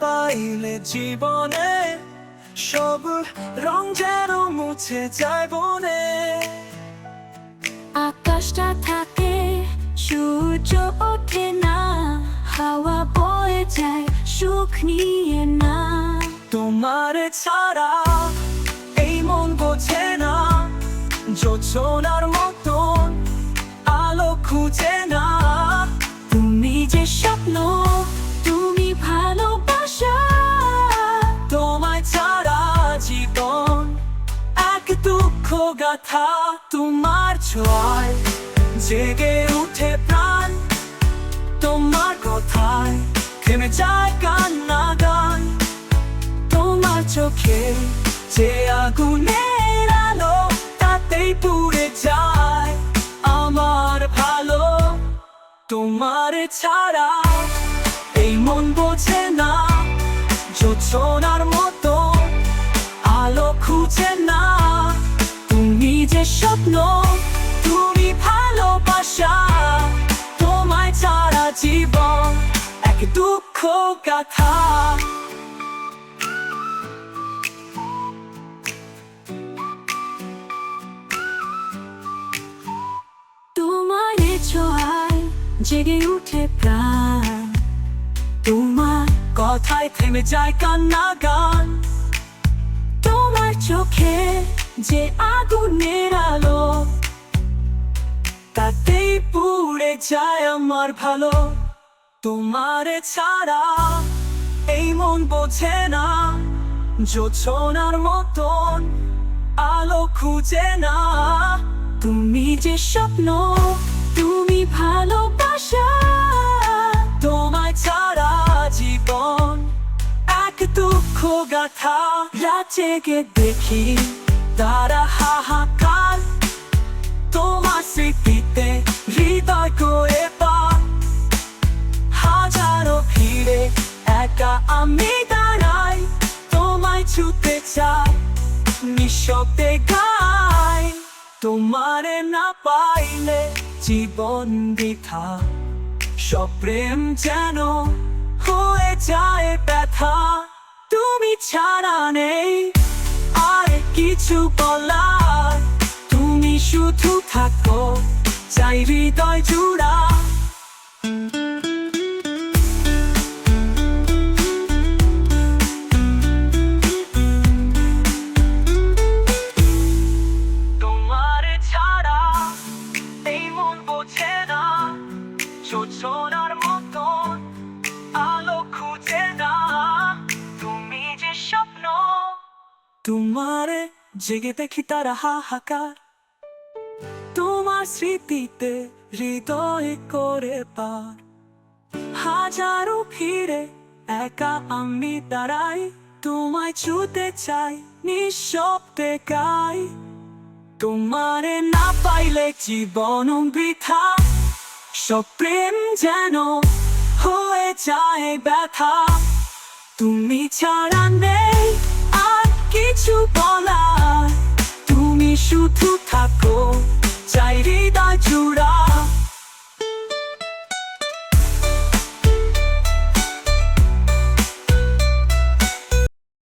পাইলে জীবনে সব রং যেন মুছে যায় বনে। আকাশটা থাকে সূর্য ওঠে না হাওয়া বয়ে যায় সুখ নিয়ে না। তোমার ছাড়া গাথা তোমার জেগে উঠে প্রাণ তোমার কথায়। থেমে যায় গান তোমার চোখে, যে আগুনের আলো তাতেই পুড়ে যায়। আমার ভালো তোমার ছাড়া এই মন বোঝে না যোচনার মতো এক দুঃখ গাথা। তোমার ছোঁয়ায় জেগে উঠে প্রাণ। তোমার কথায় থেমে যায় কান্না গান। তোমার চোখে যে আগুনের আলো, তাতেই পুড়ে যায় আমার ভালো। তোমার ছাড়া এই মন বোঝে না। যোছনার মতন আলো খুঁজে না। তুমি যে স্বপ্ন, তুমি ভালোবাসা। তোমায় ছাড়া জীবন এক দুঃখ গাথা। রাত জেগে দেখি তারা হাহাকার। তোমার স্মৃতিতে হৃদয় করে আমি দাঁড়াই তোমায় ছুতে চাই, নিঃশব্দে গাই। তোমারে না পাইলে জীবন বৃথা সব প্রেম যেন হয়ে যায় ব্যথা। তুমি ছাড়া নেই আর কিছু বলার। তুমি শুধু থাকো, চাই হৃদয় জুড়া তোমার জেগে দেখি তারা হাহাকার। তোমার স্মৃতিতে হৃদয় করে পার। হাজারো ফিরে একা আমি দাঁড়াই, তোমায় ছুতে চাই, নিঃশব্দে গাই। তোমারে না পাইলে জীবন বৃথা সব যেন হয়ে যায় ব্যথা। তুমি ছাড়া নেই